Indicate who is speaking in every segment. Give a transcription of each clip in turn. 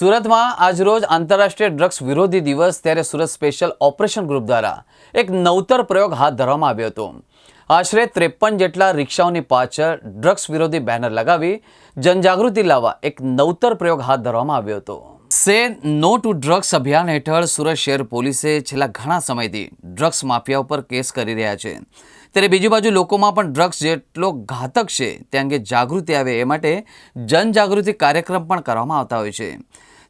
Speaker 1: સુરતમાં આજરોજ આંતરરાષ્ટ્રીય ડ્રગ્સ વિરોધી દિવસ ત્યારે સુરત સ્પેશિયલ ઓપરેશન ગ્રુપ દ્વારા એક નવતર પ્રયોગ હાથ ધરવામાં આવ્યો હતો. આશરે ત્રેપન જેટલા રિક્ષાઓની પાછળ ડ્રગ્સ વિરોધી બેનર લગાવી જનજાગૃતિ લાવવા એક નવતર પ્રયોગ હાથ ધરવામાં આવ્યો હતો. સે નો ટુ ડ્રગ્સ અભિયાન હેઠળ સુરત શહેર પોલીસે છેલ્લા ઘણા સમયથી ડ્રગ્સ માફિયા ઉપર કેસ કરી રહ્યા છે. ત્યારે બીજી બાજુ લોકોમાં પણ ડ્રગ્સ જેટલો ઘાતક છે તે અંગે જાગૃતિ આવે એ માટે જનજાગૃતિ કાર્યક્રમ પણ કરવામાં આવતા હોય છે.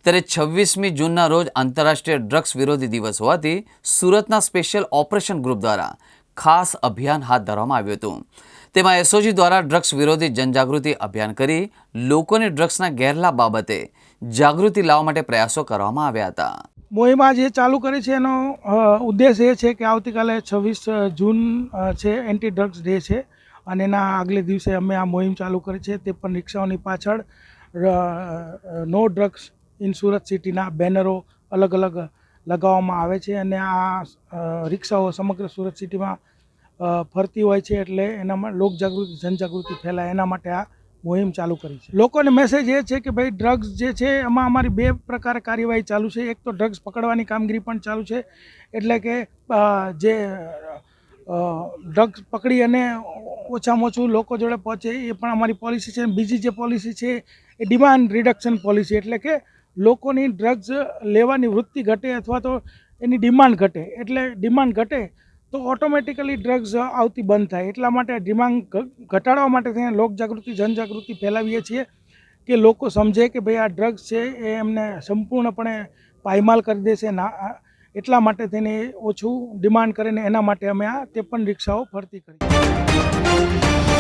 Speaker 1: ત્યારે છવ્વીસમી જૂનના રોજ આંતરરાષ્ટ્રીય ડ્રગ્સ વિરોધી દિવસ હોવાથી સુરતના સ્પેશિયલ ઓપરેશન ગ્રુપ દ્વારા ખાસ અભિયાન હાથ ધરવામાં આવ્યું હતું. તેમાં એસઓજી દ્વારા ડ્રગ્સ વિરોધી જનજાગૃતિ અભિયાન કરી લોકોને ડ્રગ્સના ગેરલાભ બાબતે જાગૃતિ લાવવા માટે પ્રયાસો કરવામાં આવ્યા હતા.
Speaker 2: મોહિમા જે ચાલુ કરી છે એનો ઉદ્દેશ એ છે કે આવતીકાલે છવ્વીસ જૂન છે, એન્ટી ડ્રગ્સ ડે છે. અને એના આગલે દિવસે અમે આ મોહિમ ચાલુ કરી છે તે પણ રિક્ષાઓની પાછળ નો ડ્રગ્સ ઇન સુરત સિટીના બેનરો અલગ અલગ લગાવવામાં આવે છે. અને આ રિક્ષાઓ સમગ્ર સુરત સિટીમાં ફરતી હોય છે એટલે એનામાં લોકજાગૃતિ, જનજાગૃતિ ફેલાય. એના માટે આ મુહિમ ચાલુ કરી છે. લોકોને મેસેજ એ છે કે ભાઈ ડ્રગ્સ જે છે એમાં અમારી બે પ્રકારે કાર્યવાહી ચાલુ છે. એક તો ડ્રગ્સ પકડવાની કામગીરી પણ ચાલુ છે. એટલે કે જે ડ્રગ્સ પકડી અને ઓછામાં ઓછું લોકો જોડે પહોંચે એ પણ અમારી પોલિસી છે. બીજી જે પોલિસી છે એ ડિમાન્ડ રિડક્શન પોલિસી એટલે કે લોકોની ડ્રગ્સ લેવાની વૃત્તિ ઘટે અથવા તો એની ડિમાન્ડ ઘટે. એટલે ડિમાન્ડ ઘટે તો ઓટોમેટિકલી ડ્રગ્સ આવતી બંધ થાય. એટલા માટે ડિમાન્ડ ઘટાડવા માટે થઈને લોકજાગૃતિ, જનજાગૃતિ ફેલાવીએ છીએ કે લોકો સમજે કે ભાઈ આ ડ્રગ્સ છે એ એમને સંપૂર્ણપણે પાયમાલ કરી દેશે ના એટલા માટે થઈને ઓછું ડિમાન્ડ કરે ને એના માટે અમે આ ત્રેપન રિક્ષાઓ ફરતી કરી.